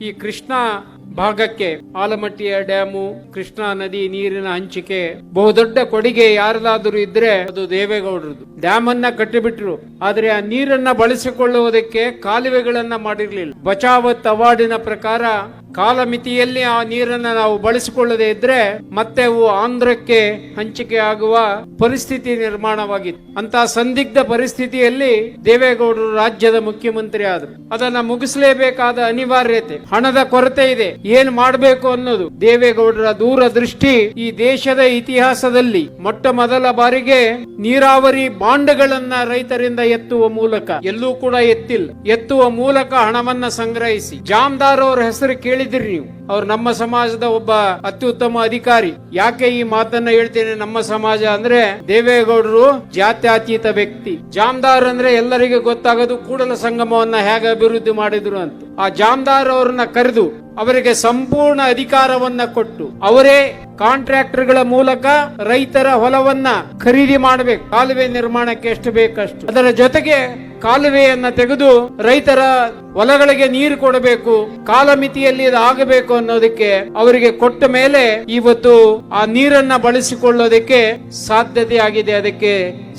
ಈ ಕೃಷ್ಣ ಭಾಗಕ್ಕೆ ಆಲಮಟ್ಟಿಯ ಡ್ಯಾಮು, ಕೃಷ್ಣಾ ನದಿ ನೀರಿನ ಹಂಚಿಕೆ, ಬಹುದೊಡ್ಡ ಕೊಡುಗೆ ಯಾರದಾದರೂ ಇದ್ರೆ ಅದು ದೇವೇಗೌಡರದು ಡ್ಯಾಮ್ ಅನ್ನ ಕಟ್ಟಿಬಿಟ್ರು. ಆದ್ರೆ ಆ ನೀರನ್ನ ಬಳಸಿಕೊಳ್ಳುವುದಕ್ಕೆ ಕಾಲುವೆಗಳನ್ನ ಮಾಡಿರ್ಲಿಲ್ಲ. ಬಚಾವತ್ ಅವಾರ್ಡಿನ ಪ್ರಕಾರ ಕಾಲಮಿತಿಯಲ್ಲಿ ಆ ನೀರನ್ನ ನಾವು ಬಳಸಿಕೊಳ್ಳದೆ ಇದ್ರೆ ಮತ್ತೆ ಅವು ಆಂಧ್ರಕ್ಕೆ ಹಂಚಿಕೆ ಆಗುವ ಪರಿಸ್ಥಿತಿ ನಿರ್ಮಾಣವಾಗಿತ್ತು. ಅಂತ ಸಂದಿಗ್ಧ ಪರಿಸ್ಥಿತಿಯಲ್ಲಿ ದೇವೇಗೌಡರು ರಾಜ್ಯದ ಮುಖ್ಯಮಂತ್ರಿ ಆದರು. ಅದನ್ನ ಮುಗಿಸಲೇಬೇಕಾದ ಅನಿವಾರ್ಯತೆ, ಹಣದ ಕೊರತೆ ಇದೆ. ಏನ್ ಮಾಡಬೇಕು ಅನ್ನೋದು. ದೇವೇಗೌಡರ ದೂರದೃಷ್ಟಿ ಈ ದೇಶದ ಇತಿಹಾಸದಲ್ಲಿ ಮೊಟ್ಟ ಮೊದಲ ಬಾರಿಗೆ ನೀರಾವರಿ ಬಾಂಡ್ಗಳನ್ನ ರೈತರಿಂದ ಎತ್ತುವ ಮೂಲಕ. ಎಲ್ಲೂ ಕೂಡ ಎತ್ತಿಲ್ಲ. ಎತ್ತುವ ಮೂಲಕ ಹಣವನ್ನ ಸಂಗ್ರಹಿಸಿ. ಜಾಮದಾರ್ ಅವರ ಹೆಸರು ಕೇಳಿದಿರಿ ನೀವು. ಅವ್ರು ನಮ್ಮ ಸಮಾಜದ ಒಬ್ಬ ಅತ್ಯುತ್ತಮ ಅಧಿಕಾರಿ. ಯಾಕೆ ಈ ಮಾತನ್ನ ಹೇಳ್ತೇನೆ ನಮ್ಮ ಸಮಾಜ ಅಂದ್ರೆ ದೇವೇಗೌಡರು ಜಾತ್ಯತೀತ ವ್ಯಕ್ತಿ. ಜಾಮ್ದಾರ್ ಅಂದ್ರೆ ಎಲ್ಲರಿಗೆ ಗೊತ್ತಾಗೋದು ಕೂಡಲ ಸಂಗಮವನ್ನ ಹೇಗೆ ಅಭಿವೃದ್ಧಿ ಮಾಡಿದ್ರು ಅಂತ. ಆ ಜಾಮ್ದಾರ್ ಅವ್ರನ್ನ ಕರೆದು ಅವರಿಗೆ ಸಂಪೂರ್ಣ ಅಧಿಕಾರವನ್ನ ಕೊಟ್ಟು ಅವರೇ ಕಾಂಟ್ರಾಕ್ಟರ್ಗಳ ಮೂಲಕ ರೈತರ ಹೊಲವನ್ನ ಖರೀದಿ ಮಾಡಬೇಕು. ಕಾಲುವೆ ನಿರ್ಮಾಣಕ್ಕೆ ಎಷ್ಟು ಬೇಕಷ್ಟು. ಅದರ ಜೊತೆಗೆ ಕಾಲುವೆಯನ್ನ ತೆಗೆದು ರೈತರ ಹೊಲಗಳಿಗೆ ನೀರು ಕೊಡಬೇಕು, ಕಾಲಮಿತಿಯಲ್ಲಿ ಆಗಬೇಕು ಅನ್ನೋದಕ್ಕೆ ಅವರಿಗೆ ಕೊಟ್ಟ ಮೇಲೆ ಇವತ್ತು ಆ ನೀರನ್ನ ಬಳಸಿಕೊಳ್ಳೋದಕ್ಕೆ ಸಾಧ್ಯತೆ ಆಗಿದೆ. ಅದಕ್ಕೆ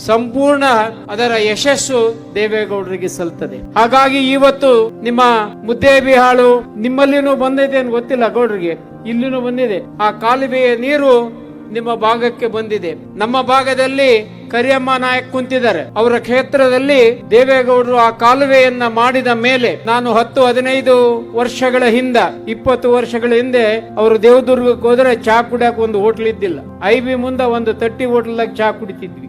ಸಂಪೂರ್ಣ ಅದರ ಯಶಸ್ಸು ದೇವೇಗೌಡರಿಗೆ ಸಲ್ತದೆ. ಹಾಗಾಗಿ ಇವತ್ತು ನಿಮ್ಮ ಮುದ್ದೇಬಿಹಾಳು ನಿಮ್ಮಲ್ಲಿನೂ ಬಂದಿದೆ ಅಂತ ಗೊತ್ತಿಲ್ಲ ಗೌಡ್ರಿಗೆ. ಇಲ್ಲಿನೂ ಬಂದಿದೆ ಆ ಕಾಲುವೆಯ ನೀರು ನಿಮ್ಮ ಭಾಗಕ್ಕೆ ಬಂದಿದೆ. ನಮ್ಮ ಭಾಗದಲ್ಲಿ ಕರಿಯಮ್ಮ ನಾಯಕ್ ಕುಂತಿದ್ದಾರೆ. ಅವರ ಕ್ಷೇತ್ರದಲ್ಲಿ ದೇವೇಗೌಡರು ಆ ಕಾಲುವೆಯನ್ನ ಮಾಡಿದ ಮೇಲೆ ನಾನು ಹತ್ತು, ಹದಿನೈದು ವರ್ಷಗಳ ಹಿಂದ, ಇಪ್ಪತ್ತು ವರ್ಷಗಳ ಹಿಂದೆ ಅವರು ದೇವದುರ್ಗಕ್ಕೆ ಹೋದ್ರೆ ಚಾ ಕುಡಿಯಕ್ಕೆ ಒಂದು ಹೋಟ್ಲ್ ಇದ್ದಿಲ್ಲ. ಐ ಬಿ ಮುಂದೆ ಒಂದು ತಟ್ಟಿ ಹೋಟ್ಲಾಗ ಚಾ ಕುಡಿತಿದ್ವಿ.